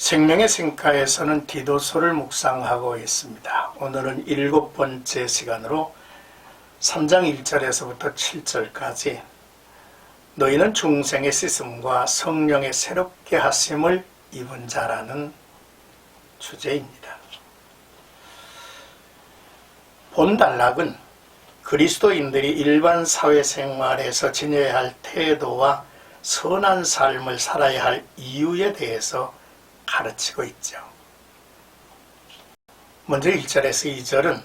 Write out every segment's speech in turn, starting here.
생명의 생가에서는 디도서를 묵상하고 있습니다. 오늘은 일곱 번째 시간으로 3장 1절에서부터 7절까지 너희는 중생의 씻음과 성령의 새롭게 하심을 입은 자라는 주제입니다. 본단락은 그리스도인들이 일반 사회생활에서 지녀야 할 태도와 선한 삶을 살아야 할 이유에 대해서 가르치고 있죠. 먼저 1절에서 2절은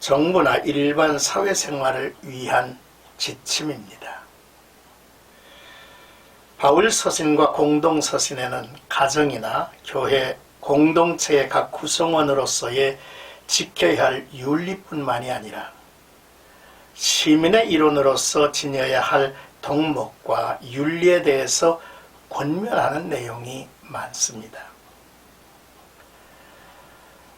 정부나 일반 사회생활을 위한 지침입니다. 바울 서신과 공동 서신에는 가정이나 교회 공동체의 각 구성원으로서의 지켜야 할 윤리뿐만이 아니라 시민의 일원으로서 지녀야 할 덕목과 윤리에 대해서 권면하는 내용이 많습니다.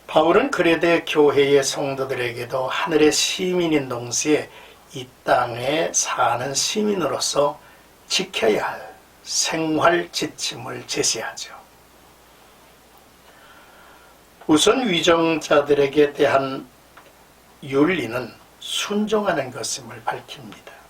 바울은 그레데 교회의 성도들에게도 하늘의 시민인 동시에 이 땅에 사는 시민으로서 지켜야 할 생활 지침을 제시하죠. 우선 위정자들에게 대한 윤리는 순종하는 것임을 밝힙니다.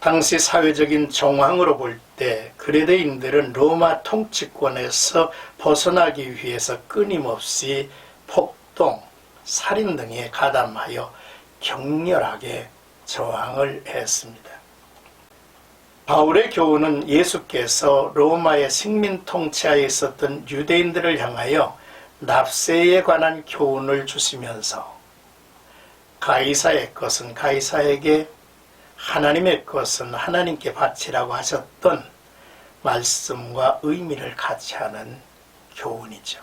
당시 사회적인 정황으로 볼 때 그레데인들은 로마 통치권에서 벗어나기 위해서 끊임없이 폭동, 살인 등에 가담하여 격렬하게 저항을 했습니다. 바울의 교훈은 예수께서 로마의 식민 통치하에 있었던 유대인들을 향하여 납세에 관한 교훈을 주시면서 가이사의 것은 가이사에게 하나님의 것은 하나님께 바치라고 하셨던 말씀과 의미를 같이 하는 교훈이죠.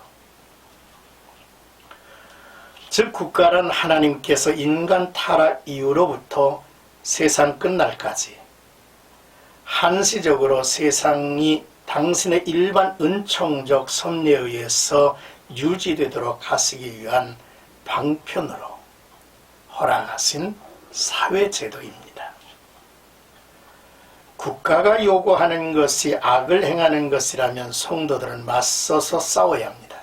즉 국가란 하나님께서 인간 타락 이후로부터 세상 끝날까지 한시적으로 세상이 당신의 일반 은총적 섭리에 의해서 유지되도록 하시기 위한 방편으로 허락하신 사회제도입니다. 국가가 요구하는 것이 악을 행하는 것이라면 성도들은 맞서서 싸워야 합니다.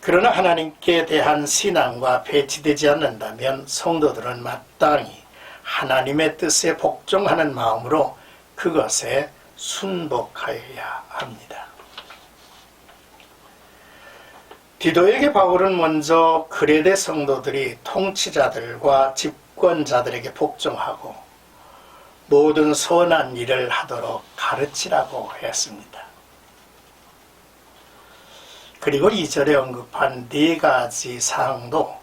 그러나 하나님께 대한 신앙과 배치되지 않는다면 성도들은 마땅히 하나님의 뜻에 복종하는 마음으로 그것에 순복하여야 합니다. 디도에게 바울은 먼저 그레데 성도들이 통치자들과 집권자들에게 복종하고 모든 선한 일을 하도록 가르치라고 했습니다. 그리고 이절에 언급한 네 가지 사항도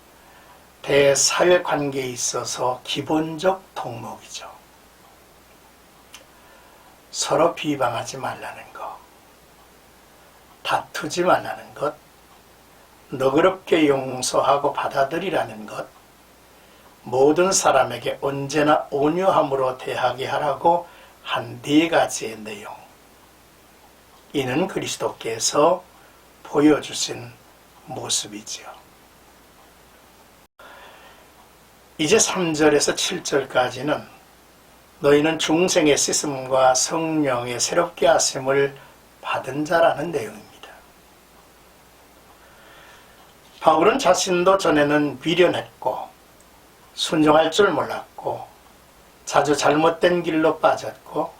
대사회 관계에 있어서 기본적 덕목이죠. 서로 비방하지 말라는 것, 다투지 말라는 것, 너그럽게 용서하고 받아들이라는 것, 모든 사람에게 언제나 온유함으로 대하게 하라고 한 네 가지의 내용. 이는 그리스도께서 보여주신 모습이지요. 이제 3절에서 7절까지는 너희는 중생의 씻음과 성령의 새롭게 하심을 받은 자라는 내용입니다. 바울은 자신도 전에는 미련했고 순종할 줄 몰랐고 자주 잘못된 길로 빠졌고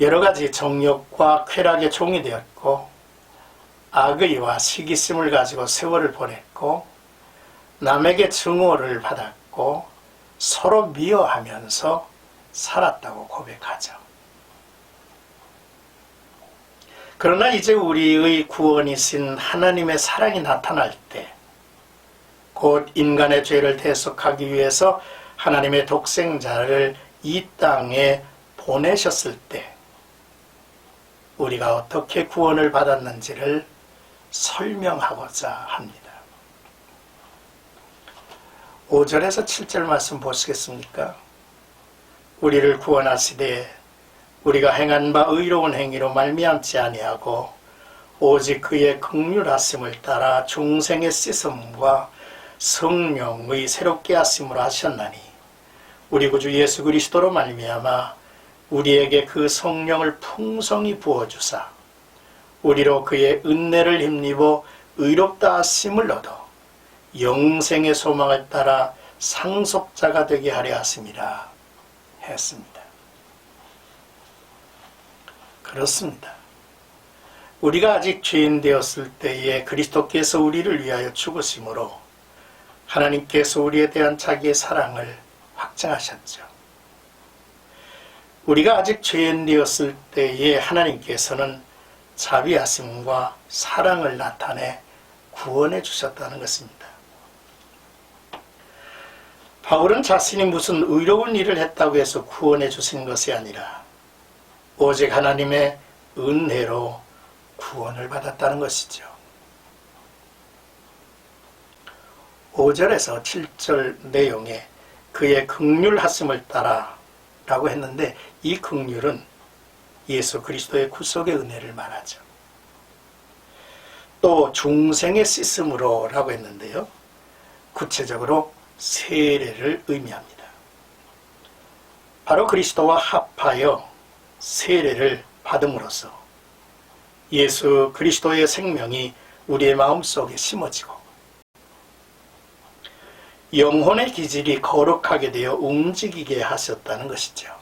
여러 가지 정욕과 쾌락의 종이 되었고 악의와 시기심을 가지고 세월을 보냈고 남에게 증오를 받았고 서로 미워하면서 살았다고 고백하죠. 그러나 이제 우리의 구원이신 하나님의 사랑이 나타날 때, 곧 인간의 죄를 대속하기 위해서 하나님의 독생자를 이 땅에 보내셨을 때, 우리가 어떻게 구원을 받았는지를 설명하고자 합니다. 5절에서 7절 말씀 보시겠습니까? 우리를 구원하시되 우리가 행한 바 의로운 행위로 말미암지 아니하고 오직 그의 극률하심을 따라 중생의 씻음과 성령의 새롭게 하심으로 하셨나니 우리 구주 예수 그리스도로 말미암아 우리에게 그 성령을 풍성히 부어 주사 우리로 그의 은혜를 힘입어 의롭다 하심을 얻어 영생의 소망을 따라 상속자가 되게 하려 하심이라 했습니다. 그렇습니다. 우리가 아직 죄인 되었을 때에 그리스도께서 우리를 위하여 죽으심으로 하나님께서 우리에 대한 자기의 사랑을 확증하셨죠. 우리가 아직 죄인 되었을 때에 하나님께서는 자비하심과 사랑을 나타내 구원해 주셨다는 것입니다. 바울은 자신이 무슨 의로운 일을 했다고 해서 구원해 주신 것이 아니라 오직 하나님의 은혜로 구원을 받았다는 것이죠. 5절에서 7절 내용에 그의 극률하심을 따라 라고 했는데 이 극률은 예수 그리스도의 구속의 은혜를 말하죠. 또 중생의 씻음으로 라고 했는데요. 구체적으로 세례를 의미합니다. 바로 그리스도와 합하여 세례를 받음으로써 예수 그리스도의 생명이 우리의 마음속에 심어지고 영혼의 기질이 거룩하게 되어 움직이게 하셨다는 것이죠.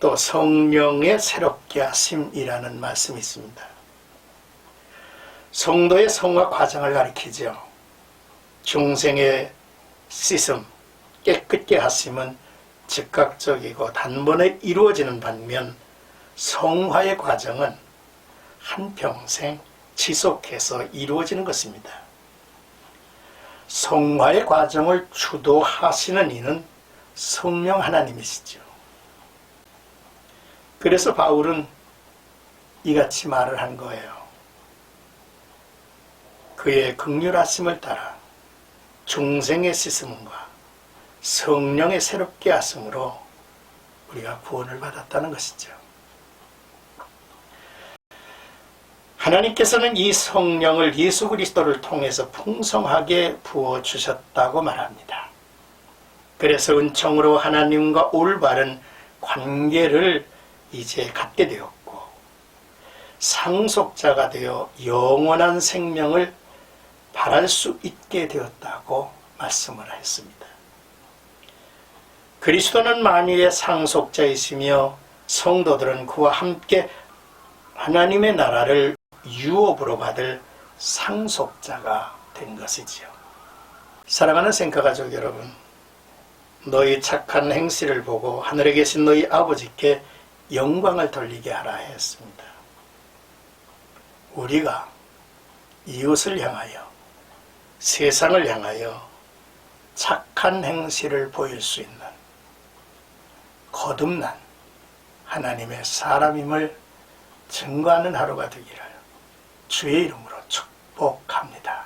또 성령의 새롭게 하심이라는 말씀이 있습니다. 성도의 성화 과정을 가리키죠. 중생의 씻음, 깨끗게 하심은 즉각적이고 단번에 이루어지는 반면 성화의 과정은 한평생 지속해서 이루어지는 것입니다. 성화의 과정을 주도하시는 이는 성령 하나님이시죠. 그래서 바울은 이같이 말을 한 거예요. 그의 극률하심을 따라 중생의 씻음과 성령의 새롭게 하심으로 우리가 구원을 받았다는 것이죠. 하나님께서는 이 성령을 예수 그리스도를 통해서 풍성하게 부어 주셨다고 말합니다. 그래서 은총으로 하나님과 올바른 관계를 이제 갖게 되었고 상속자가 되어 영원한 생명을 바랄 수 있게 되었다고 말씀을 했습니다. 그리스도는 만유의 상속자이시며 성도들은 그와 함께 하나님의 나라를 유업으로 받을 상속자가 된 것이지요. 사랑하는 생가가족 여러분, 너희 착한 행실을 보고 하늘에 계신 너희 아버지께 영광을 돌리게 하라 했습니다. 우리가 이웃을 향하여 세상을 향하여 착한 행실을 보일 수 있는 거듭난 하나님의 사람임을 증거하는 하루가 되기를 주의 이름으로 축복합니다.